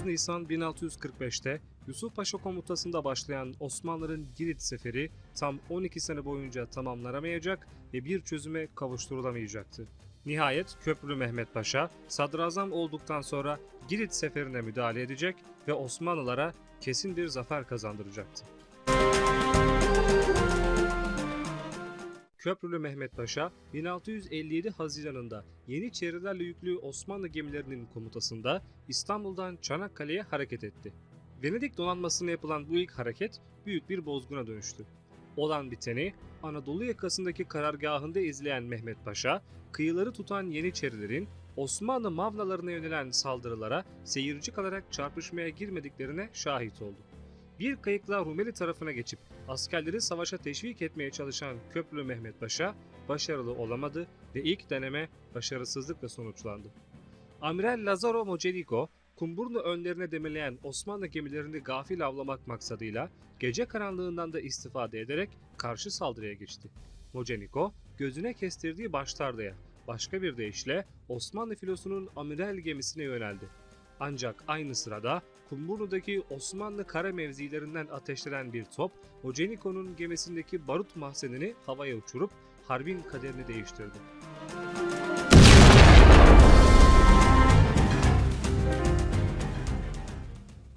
Nisan 1645'te Yusuf Paşa komutasında başlayan Osmanlıların Girit seferi tam 12 sene boyunca tamamlanamayacak ve bir çözüme kavuşturulamayacaktı. Nihayet Köprülü Mehmet Paşa sadrazam olduktan sonra Girit seferine müdahale edecek ve Osmanlılara kesin bir zafer kazandıracaktı. Köprülü Mehmet Paşa 1657 Haziran'ında Yeniçerilerle yüklü Osmanlı gemilerinin komutasında İstanbul'dan Çanakkale'ye hareket etti. Venedik donanmasına yapılan bu ilk hareket büyük bir bozguna dönüştü. Olan biteni Anadolu yakasındaki karargahında izleyen Mehmet Paşa, kıyıları tutan Yeniçerilerin Osmanlı mavnalarına yönelen saldırılara seyirci kalarak çarpışmaya girmediklerine şahit oldu. Bir kayıkla Rumeli tarafına geçip askerleri savaşa teşvik etmeye çalışan Köprülü Mehmet Paşa başarılı olamadı ve ilk deneme başarısızlıkla sonuçlandı. Amiral Lazaro Mocenigo, Kumburnu önlerine demirleyen Osmanlı gemilerini gafil avlamak maksadıyla gece karanlığından da istifade ederek karşı saldırıya geçti. Mocenigo, gözüne kestirdiği baştardaya, başka bir deyişle Osmanlı filosunun amiral gemisine yöneldi. Ancak aynı sırada Kumburnu'daki Osmanlı kara mevzilerinden ateşlenen bir top, Mocenigo'nun gemisindeki barut mahzenini havaya uçurup harbin kaderini değiştirdi.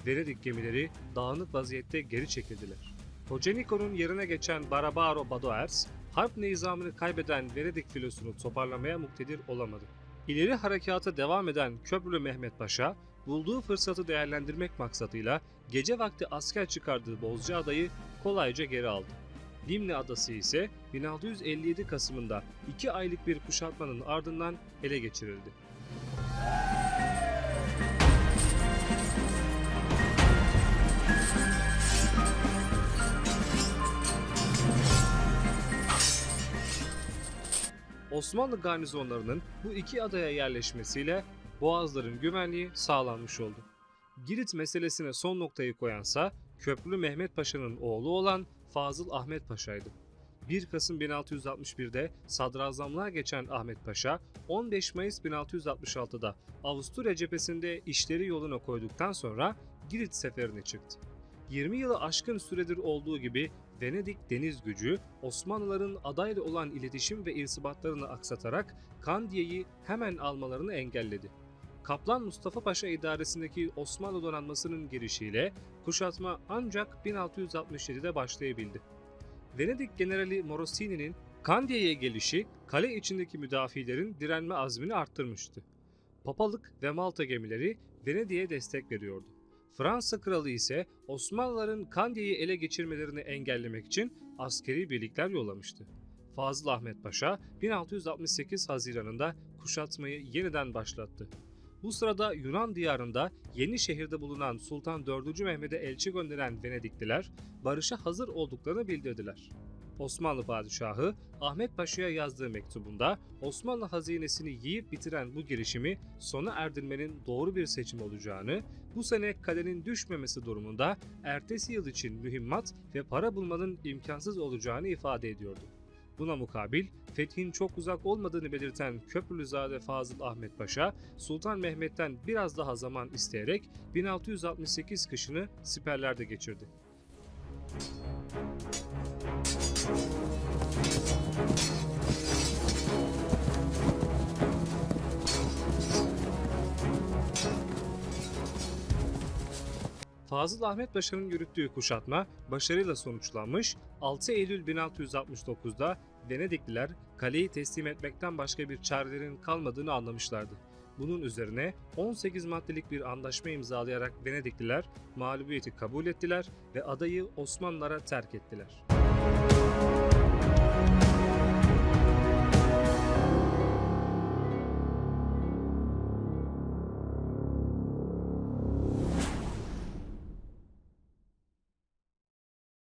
Venedik gemileri dağınık vaziyette geri çekildiler. Mocenigo'nun yerine geçen Barabaro Badoers, harp nizamını kaybeden Venedik filosunu toparlamaya muktedir olamadı. İleri harekata devam eden Köprülü Mehmet Paşa, bulduğu fırsatı değerlendirmek maksadıyla gece vakti asker çıkardığı Bozcaada'yı kolayca geri aldı. Limni Adası ise 1657 Kasım'ında 2 aylık bir kuşatmanın ardından ele geçirildi. Osmanlı garnizonlarının bu iki adaya yerleşmesiyle boğazların güvenliği sağlanmış oldu. Girit meselesine son noktayı koyansa Köprülü Mehmet Paşa'nın oğlu olan Fazıl Ahmet Paşa'ydı. 1 Kasım 1661'de sadrazamlığa geçen Ahmet Paşa, 15 Mayıs 1666'da Avusturya cephesinde işleri yoluna koyduktan sonra Girit seferine çıktı. 20 yılı aşkın süredir olduğu gibi Venedik deniz gücü Osmanlıların adayla olan iletişim ve irtibatlarını aksatarak Kandiye'yi hemen almalarını engelledi. Kaplan Mustafa Paşa idaresindeki Osmanlı donanmasının girişiyle kuşatma ancak 1667'de başlayabildi. Venedik generali Morosini'nin Kandiye'ye gelişi kale içindeki müdafilerin direnme azmini arttırmıştı. Papalık ve Malta gemileri Venedik'e destek veriyordu. Fransa kralı ise Osmanlıların Kandiye'yi ele geçirmelerini engellemek için askeri birlikler yollamıştı. Fazıl Ahmet Paşa 1668 Haziran'ında kuşatmayı yeniden başlattı. Bu sırada Yunan diyarında yeni şehirde bulunan Sultan 4. Mehmet'e elçi gönderen Venedikliler barışa hazır olduklarını bildirdiler. Osmanlı padişahı Ahmet Paşa'ya yazdığı mektubunda Osmanlı hazinesini yiyip bitiren bu girişimi sona erdirmenin doğru bir seçim olacağını, bu sene kalenin düşmemesi durumunda ertesi yıl için mühimmat ve para bulmanın imkansız olacağını ifade ediyordu. Buna mukabil fethin çok uzak olmadığını belirten Köprülüzade Fazıl Ahmet Paşa, Sultan Mehmet'ten biraz daha zaman isteyerek 1668 kışını siperlerde geçirdi. Fazıl Ahmet Paşa'nın yürüttüğü kuşatma başarıyla sonuçlanmış, 6 Eylül 1669'da Venedikliler kaleyi teslim etmekten başka bir çarelerin kalmadığını anlamışlardı. Bunun üzerine 18 maddelik bir anlaşma imzalayarak Venedikliler mağlubiyeti kabul ettiler ve adayı Osmanlılara terk ettiler.